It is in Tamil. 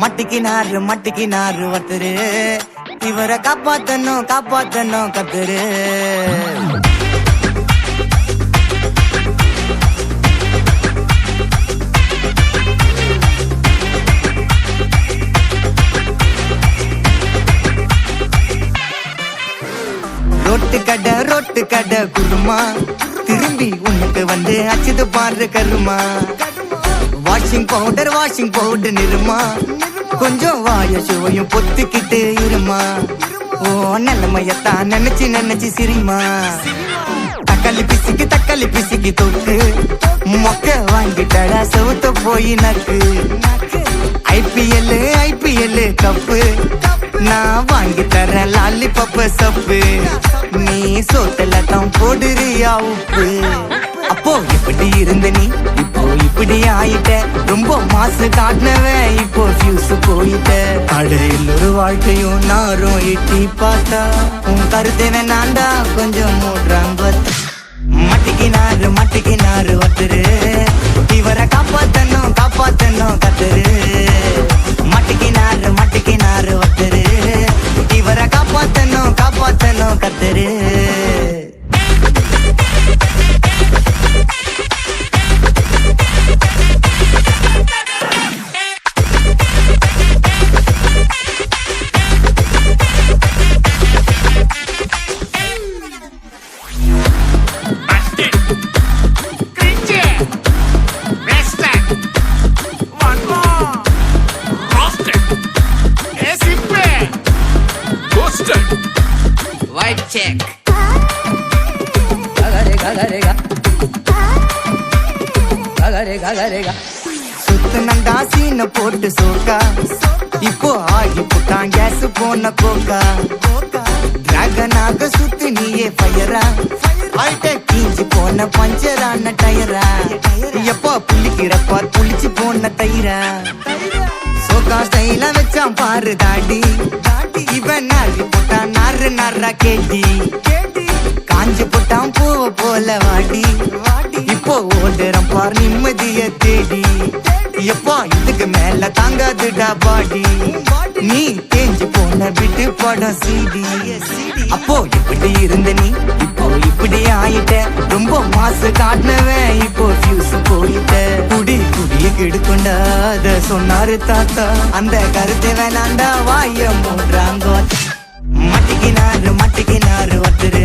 மட்டிக்கினாரு மட்டிக்கினாரு ஒருத்தரு இவரை காப்பாத்தணும் காப்பாத்தணும் கத்துரு. ரோட்டு கடை ரோட்டு கடை குருமா. திரும்பி உனக்கு வந்து அச்சுது பாரு கருமா. Washing powder washing powder Nirma கொஞ்சம் வாய சுவையும் பொத்துக்கிட்டு இருமா? ஓ நிலைமையத்தான் நினைச்சு நினைச்சு சிரிமா? தக்காளி பிசிக்கு தக்காளி பிசிக்கு தொக்கு. மொக்க வாங்கிட்டடா செவுத்த போய் நக்கு. IPL IPL cup. நான் வாங்கி தரேன் லாலி பப்ப சப்பு. நீ சோத்தல தான் போடுறியா உப்பு? அப்போ எப்படி இருந்த நீ? இப்போ இப்படி ஆயிட்ட. ரொம்ப மாசு காட்டினவன். இப்போ ஃபியூஸ் போயிட்ட. அடையில் ஒரு வாழ்க்கையும் நாரும் எட்டி பார்த்தா. உன் கருத்தை வேணாண்டா கொஞ்சம் மூடுறாங்க பார்த்தா. சுத்தனண்டா சீன போட்டு சோக்கா. இப்போ ஆகி புட்டான் கேஸ் போன கோக்கா. டிராகனாக சுத்து நீயே ஃபயரா ஆயிட்ட கீஞ்சி போன பஞ்சரான டயரா. எப்போ புள்ளிக்கிறப்பா புளிச்சு போன தயிரா. சோக்கா ஸ்டைலா வச்சான் பாரு தாடி. இவன் நாரி போட்டான் நாரு நாரா கேட்டி. காஞ்சி போட்டான் பூவ போல வாடி. இப்போ ஓடுறான் பார் நிம்மதிய தேடி. எப்போ இதுக்கு மேல தாங்காதுடா பாடி. நீ தேஞ்சு போன விட்டு படம் சீடி. அப்போ இப்படி இருந்த நீ இப்போ இப்படி ஆயிட்ட. ரொம்ப மாசு காட்டினவன் சொன்னாரு தாத்தா. அந்த கருத்தை வேணாண்டா வாய மூன்றாங்கோ மட்டிக்கினாரு மட்டிக்கினாரு ஒருத்தரு